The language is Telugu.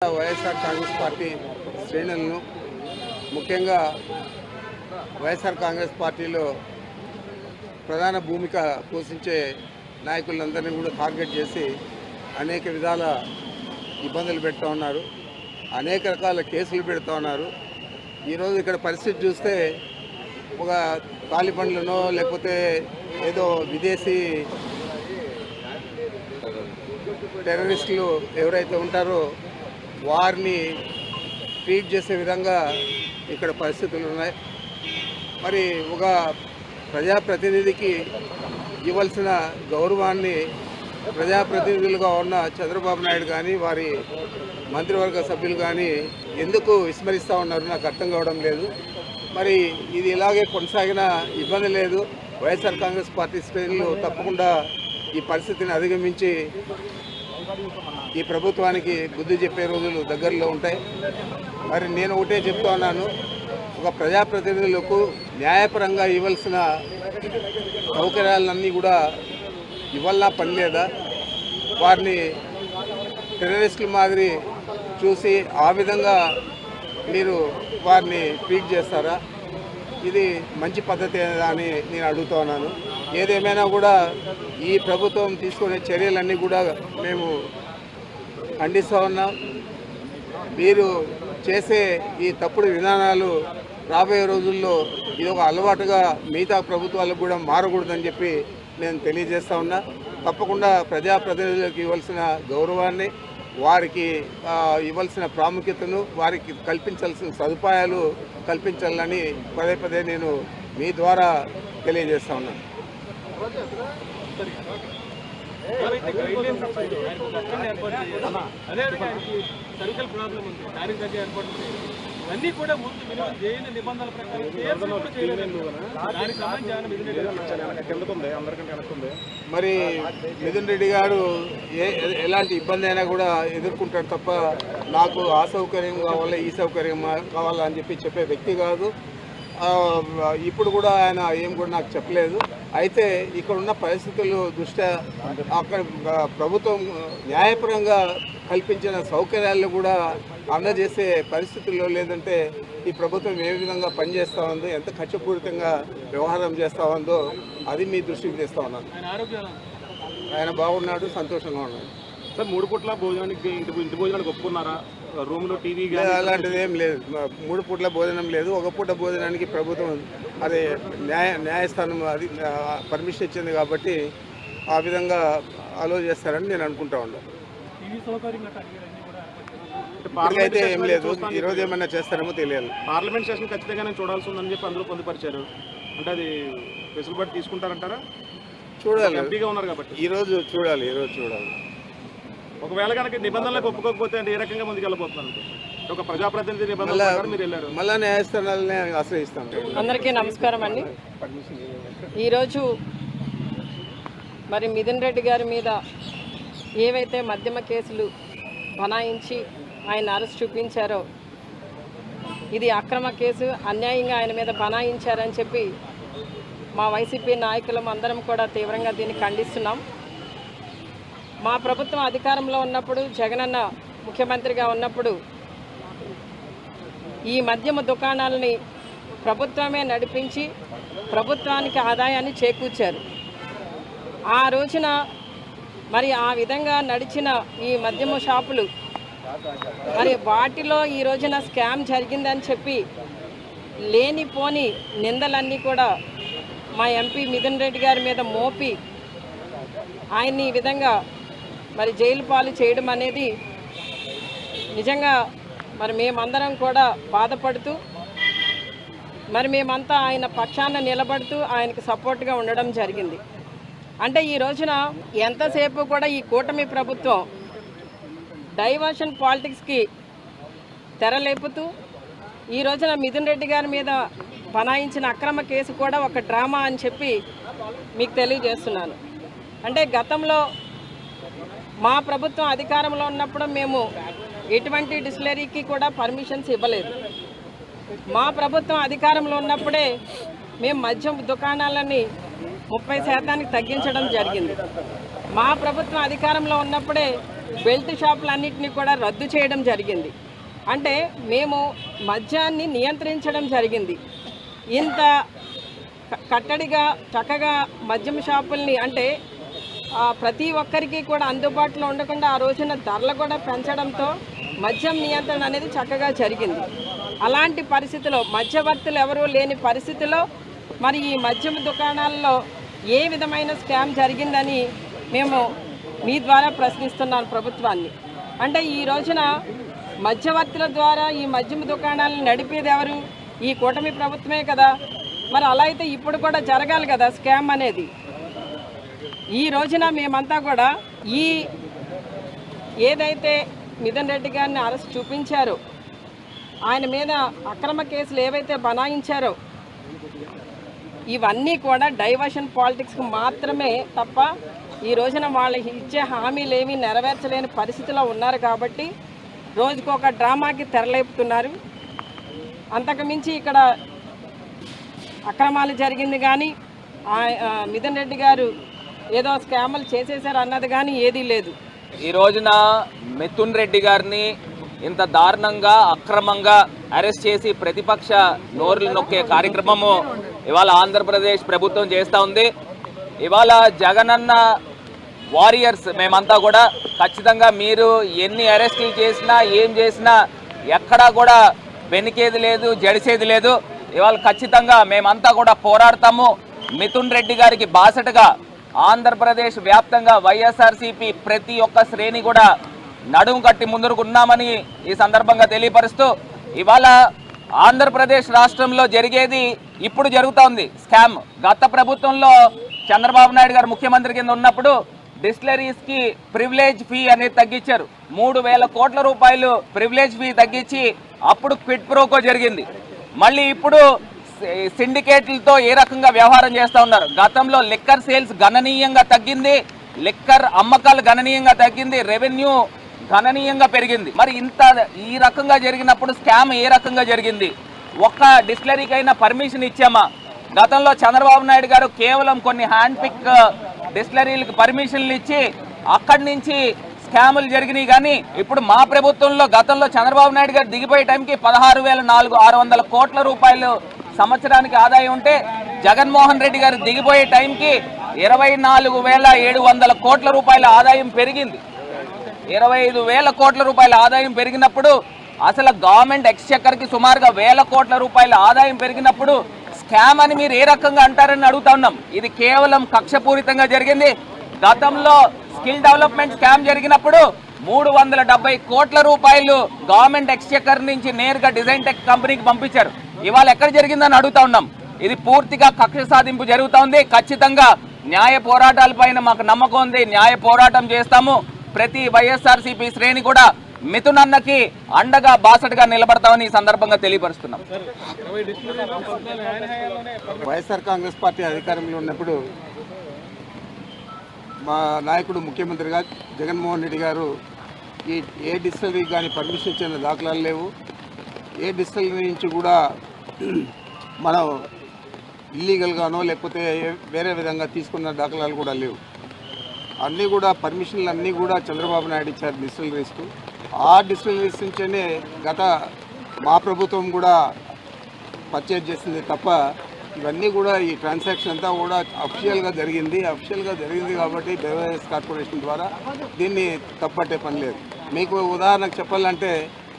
వైఎస్ఆర్ కాంగ్రెస్ పార్టీ శ్రేణులను ముఖ్యంగా వైఎస్ఆర్ కాంగ్రెస్ పార్టీలో ప్రధాన భూమిక పోషించే నాయకులందరినీ కూడా టార్గెట్ చేసి అనేక విధాల ఇబ్బందులు పెడతా ఉన్నారు అనేక రకాల కేసులు పెడతా ఉన్నారు. ఈరోజు ఇక్కడ పరిస్థితి చూస్తే ఒక తాలిబండ్లనో లేకపోతే ఏదో విదేశీ టెర్రరిస్టులు ఎవరైతే ఉంటారో వారిని ట్రీట్ చేసే విధంగా ఇక్కడ పరిస్థితులు ఉన్నాయి. మరి ఒక ప్రజాప్రతినిధికి ఇవ్వాల్సిన గౌరవాన్ని ప్రజాప్రతినిధులుగా ఉన్న చంద్రబాబు నాయుడు కానీ వారి మంత్రివర్గ సభ్యులు కానీ ఎందుకు విస్మరిస్తూ ఉన్నారు నాకు అర్థం కావడం లేదు. మరి ఇది ఇలాగే కొనసాగిన ఇబ్బంది లేదు. వైఎస్ఆర్ కాంగ్రెస్ పార్టీ శ్రేణులు తప్పకుండా ఈ పరిస్థితిని అధిగమించి ఈ ప్రభుత్వానికి బుద్ధి చెప్పే రోజులు దగ్గరలో ఉంటాయి. మరి నేను ఒకటే చెప్తా ఉన్నాను. ఒక ప్రజాప్రతినిధులకు న్యాయపరంగా ఇవ్వాల్సిన సౌకర్యాలన్నీ కూడా ఇవ్వాలా పని లేదా వారిని టెర్రరిస్టుల మాదిరి చూసి ఆ విధంగా మీరు వారిని ట్రీట్ చేస్తారా? ఇది మంచి పద్ధతి అని నేను అడుగుతా ఉన్నాను. ఏదేమైనా కూడా ఈ ప్రభుత్వం తీసుకునే చర్యలన్నీ కూడా మేము ఖండిస్తూ ఉన్నాం. మీరు చేసే ఈ తప్పుడు విధానాలు రాబోయే రోజుల్లో ఇది ఒక అలవాటుగా మిగతా ప్రభుత్వాలకు కూడా మారకూడదని చెప్పి నేను తెలియజేస్తా ఉన్నా. తప్పకుండా ప్రజాప్రతినిధులకు ఇవ్వాల్సిన గౌరవాన్ని వారికి ఇవ్వాల్సిన ప్రాముఖ్యతను వారికి కల్పించాల్సిన సదుపాయాలు కల్పించాలని పదే పదే నేను మీ ద్వారా తెలియజేస్తా ఉన్నాను సర్కిల్ ప్రాబ్లం ఉంది. దానికి తగ్గ ఏర్పాటు చేయాలి. ఇవన్నీ కూడా ముందు మినిమం జైలు నిబంధనల ప్రకారం. దానికి సంబంధించి మరి మిథున్ రెడ్డి గారు ఏ ఎలాంటి ఇబ్బంది అయినా కూడా ఎదుర్కొంటాడు తప్ప నాకు ఆ సౌకర్యం కావాలి ఈ సౌకర్యం కావాలా అని చెప్పి చెప్పే వ్యక్తి కాదు. ఇప్పుడు కూడా ఆయన ఏం కూడా నాకు చెప్పలేదు అయితే ఇక్కడ ఉన్న పరిస్థితులు దృష్ట్యా అక్కడ ప్రభుత్వం న్యాయపరంగా కల్పించిన సౌకర్యాలను కూడా అందజేసే పరిస్థితుల్లో లేదంటే ఈ ప్రభుత్వం ఏ విధంగా పనిచేస్తూ ఉందో ఎంత ఖర్చుపూరితంగా వ్యవహారం చేస్తూ ఉందో అది మీ దృష్టికి తెస్తా ఉన్నాను? ఆయన బాగున్నాడు సంతోషంగా ఉన్నాడు సార్ మూడు పూట్ల భోజనానికి ఇంటి ఇంటి భోజనానికి ఒప్పుకున్నారా? రూమ్లో టీవీ లేదు, అలాంటిది ఏం లేదు. మూడు పూట్ల భోజనం లేదు. ఒక పూట భోజనానికి ప్రభుత్వం అదే న్యాయ న్యాయస్థానం అది పర్మిషన్ ఇచ్చింది కాబట్టి ఆ విధంగా అలో చేస్తారని నేను అనుకుంటా ఉన్నాను. ఇప్పటికైతే ఏం లేదు. ఈరోజు ఏమన్నా చేస్తారేమో తెలియాలి. పార్లమెంట్ సెషన్ ఖచ్చితంగా నేను చూడాల్సి ఉందని చెప్పి అందులో పొందుపరిచారు. అంటే అది వెసులుబాటు తీసుకుంటారంటారా? చూడాలి. ఎంపీగా ఉన్నారు కాబట్టి. ఈరోజు చూడాలి ఈరోజు చూడాలి. ఒకవేళ కనుక నిబంధనలకు ఒప్పుకోకపోతే అంటే ఏ రకంగా ముందుకు వెళ్ళబోతున్నారు అంటే ఒక ప్రజాప్రతినిధి నిబంధనల మీరు వెళ్ళారు. మళ్ళా న్యాయస్థానాలనే ఆశ్రయిస్తాం అందరికీ నమస్కారం అండి. ఈరోజు మరి మిథున్ రెడ్డి గారి మీద ఏవైతే మద్యమ కేసులు బనాయించి ఆయన అరెస్ట్ చూపించారో ఇది అక్రమ కేసు అన్యాయంగా ఆయన మీద బనాయించారని చెప్పి మా వైసీపీ నాయకులం అందరం కూడా తీవ్రంగా దీన్ని ఖండిస్తున్నాం. మా ప్రభుత్వం అధికారంలో ఉన్నప్పుడు జగనన్న ముఖ్యమంత్రిగా ఉన్నప్పుడు ఈ మద్యమ దుకాణాలని ప్రభుత్వమే నడిపించి ప్రభుత్వానికి ఆదాయాన్ని చేకూర్చారు. ఆ రోజున మరి ఆ విధంగా నడిచిన ఈ మద్యమ షాపులు మరి వాటిలో ఈ రోజున స్కామ్ జరిగిందని చెప్పి లేనిపోని నిందలన్నీ కూడా మా ఎంపీ మిథున్ రెడ్డి గారి మీద మోపి ఆయన్ని ఈ విధంగా మరి జైలు పాలు చేయడం అనేది నిజంగా మరి మేమందరం కూడా బాధపడుతూ మరి మేమంతా ఆయన పక్షాన నిలబడుతూ ఆయనకు సపోర్ట్గా ఉండడం జరిగింది. అంటే ఈ రోజున ఎంతసేపు కూడా ఈ కూటమి ప్రభుత్వం డైవర్షన్ పాలిటిక్స్కి తెరలేపుతూ ఈ రోజున మిథున్ రెడ్డి గారి మీద బనాయించిన అక్రమ కేసు కూడా ఒక డ్రామా అని చెప్పి మీకు తెలియజేస్తున్నాను. అంటే గతంలో మా ప్రభుత్వం అధికారంలో ఉన్నప్పుడు మేము ఎటువంటి డిస్టిలరీకి కూడా పర్మిషన్స్ ఇవ్వలేదు. మా ప్రభుత్వం అధికారంలో ఉన్నప్పుడే మేము మద్యం దుకాణాలని ముప్పై శాతానికి తగ్గించడం జరిగింది. మా ప్రభుత్వం అధికారంలో ఉన్నప్పుడే బెల్ట్ షాపులన్నింటినీ కూడా రద్దు చేయడం జరిగింది. అంటే మేము మద్యాన్ని నియంత్రించడం జరిగింది. ఇంత కట్టడిగా చక్కగా మద్యం షాపుల్ని అంటే ప్రతి ఒక్కరికి కూడా అందుబాటులో ఉండకుండా ఆ రోజున ధరలు కూడా పెంచడంతో మద్యం నియంత్రణ అనేది చక్కగా జరిగింది. అలాంటి పరిస్థితిలో మధ్యవర్తులు ఎవరూ లేని పరిస్థితిలో మరి ఈ మద్యం దుకాణాల్లో ఏ విధమైన స్కామ్ జరిగిందని మేము మీ ద్వారా ప్రశ్నిస్తున్నాను ప్రభుత్వాన్ని. అంటే ఈ రోజున మధ్యవర్తుల ద్వారా ఈ మద్యం దుకాణాలను నడిపేది ఎవరు? ఈ కూటమి ప్రభుత్వమే కదా. మరి అలా అయితే ఇప్పుడు కూడా జరగాలి కదా స్కామ్ అనేది. ఈ రోజున మేమంతా కూడా ఈ ఏదైతే మిథన్ రెడ్డి గారిని అరెస్ట్ చూపించారో ఆయన మీద అక్రమ కేసులు ఏవైతే బనాయించారో ఇవన్నీ కూడా డైవర్షన్ పాలిటిక్స్కి మాత్రమే తప్ప ఈ రోజున వాళ్ళకి ఇచ్చే హామీలు నెరవేర్చలేని పరిస్థితిలో ఉన్నారు కాబట్టి రోజుకొక డ్రామాకి తెరలేపుతున్నారు. అంతకుమించి ఇక్కడ అక్రమాలు జరిగింది కానీ మిథన్ రెడ్డి గారు ఏదో స్కామ్లు చేసేసారు అన్నది కానీ ఏదీ లేదు. ఈ రోజున మిథున్ రెడ్డి గారిని ఇంత దారుణంగా అక్రమంగా అరెస్ట్ చేసి ప్రతిపక్ష నోరులు నొక్కే కార్యక్రమము ఇవాళ ఆంధ్రప్రదేశ్ ప్రభుత్వం చేస్తూ ఉంది. ఇవాళ జగనన్న వారియర్స్ మేమంతా కూడా ఖచ్చితంగా మీరు ఎన్ని అరెస్టులు చేసినా ఏం చేసినా ఎక్కడా కూడా వెనికేది లేదు జడిసేది లేదు. ఇవాళ ఖచ్చితంగా మేమంతా కూడా పోరాడతాము. మిథున్ రెడ్డి గారికి బాసటగా ఆంధ్రప్రదేశ్ వ్యాప్తంగా వైఎస్ఆర్సీపీ ప్రతి ఒక్క శ్రేణి కూడా నడుము కట్టి ముందుకున్నామని ఈ సందర్భంగా తెలియపరుస్తూ ఇవాళ ఆంధ్రప్రదేశ్ రాష్ట్రంలో జరిగేది ఇప్పుడు జరుగుతోంది స్కామ్. గత ప్రభుత్వంలో చంద్రబాబు నాయుడు గారు ముఖ్యమంత్రి కింద ఉన్నప్పుడు డిస్టిలరీస్కి ప్రివిలేజ్ ఫీ అనేది తగ్గించారు. మూడు వేల కోట్ల రూపాయలు ప్రివిలేజ్ ఫీ తగ్గించి అప్పుడు క్విట్ ప్రోకో జరిగింది. మళ్ళీ ఇప్పుడు సిండికేట్లతో ఏ రకంగా వ్యవహారం చేస్తూ ఉన్నారు? గతంలో లిక్కర్ సేల్స్ గణనీయంగా తగ్గింది లిక్కర్ అమ్మకాలు గణనీయంగా తగ్గింది రెవెన్యూ గణనీయంగా పెరిగింది. మరి ఇంత ఈ రకంగా జరిగినప్పుడు స్కామ్ ఏ రకంగా జరిగింది? ఒక్క డిస్టిలరీకైనా పర్మిషన్ ఇచ్చామా? గతంలో చంద్రబాబు నాయుడు గారు కేవలం కొన్ని హ్యాండ్ పిక్ డిస్టిలరీలకు పర్మిషన్లు ఇచ్చి అక్కడి నుంచి స్కాములు జరిగినాయి కానీ ఇప్పుడు మా ప్రభుత్వంలో గతంలో చంద్రబాబు నాయుడు గారు దిగిపోయే టైంకి పదహారు వేల నాలుగు ఆరు వందల కోట్ల రూపాయలు సంవత్సరానికి ఆదాయం ఉంటే జగన్మోహన్ రెడ్డి గారు దిగిపోయే టైంకి ఇరవై నాలుగు వేల ఏడు వందల కోట్ల రూపాయల ఆదాయం పెరిగింది. ఇరవై ఐదు వేల కోట్ల రూపాయల ఆదాయం పెరిగినప్పుడు అసలు గవర్నమెంట్ ఎక్స్చెక్కర్కి సుమారుగా వేల కోట్ల రూపాయల ఆదాయం పెరిగినప్పుడు స్కామ్ అని మీరు ఏ రకంగా అంటారని అడుగుతా ఉన్నాం. ఇది కేవలం కక్షపూరితంగా జరిగింది. గతంలో స్కిల్ డెవలప్మెంట్ స్కామ్ జరిగినప్పుడు మూడు వందల డెబ్బై కోట్ల రూపాయలు గవర్నమెంట్ ఎక్స్చెక్కర్ నుంచి నేరుగా డిజైన్ టెక్ కంపెనీకి పంపించారు. ఇవాళ ఎక్కడ జరిగిందని అడుగుతా ఉన్నాం. ఇది పూర్తిగా కక్ష సాధింపు జరుగుతూ ఉంది. ఖచ్చితంగా న్యాయ పోరాటాలపైన మాకు నమ్మకం ఉంది. న్యాయ పోరాటం చేస్తాము. ప్రతి వైఎస్ఆర్సీపీ శ్రేణి కూడా మిథున్ అన్నకి అండగా బాసటగా నిలబడతామని ఈ సందర్భంగా తెలియపరుస్తున్నాం. వైఎస్ఆర్ కాంగ్రెస్ పార్టీ అధికారంలో ఉన్నప్పుడు మా నాయకుడు ముఖ్యమంత్రిగా జగన్మోహన్ రెడ్డి గారు ఈ ఏ డిస్టిలరీకి కానీ పర్మిషన్ ఇచ్చిన దాఖలాలు లేవు. ఏ డిస్టల్ నుంచి కూడా మనం ఇల్లీగల్గానో లేకపోతే వేరే విధంగా తీసుకున్న దాఖలాలు కూడా లేవు. అన్నీ కూడా పర్మిషన్లు అన్నీ కూడా చంద్రబాబు నాయుడు ఇచ్చారు డిస్టిలరీస్కు ఆ డిస్టిలరీస్ నుంచేనే గత మా ప్రభుత్వం కూడా పర్చేజ్ చేసింది తప్ప ఇవన్నీ కూడా ఈ ట్రాన్సాక్షన్ అంతా కూడా అఫిషియల్గా జరిగింది. అఫిషియల్గా జరిగింది కాబట్టి బెవరేజ్ కార్పొరేషన్ ద్వారా దీన్ని తప్పట్టే పని లేదు. మీకు ఉదాహరణకు చెప్పాలంటే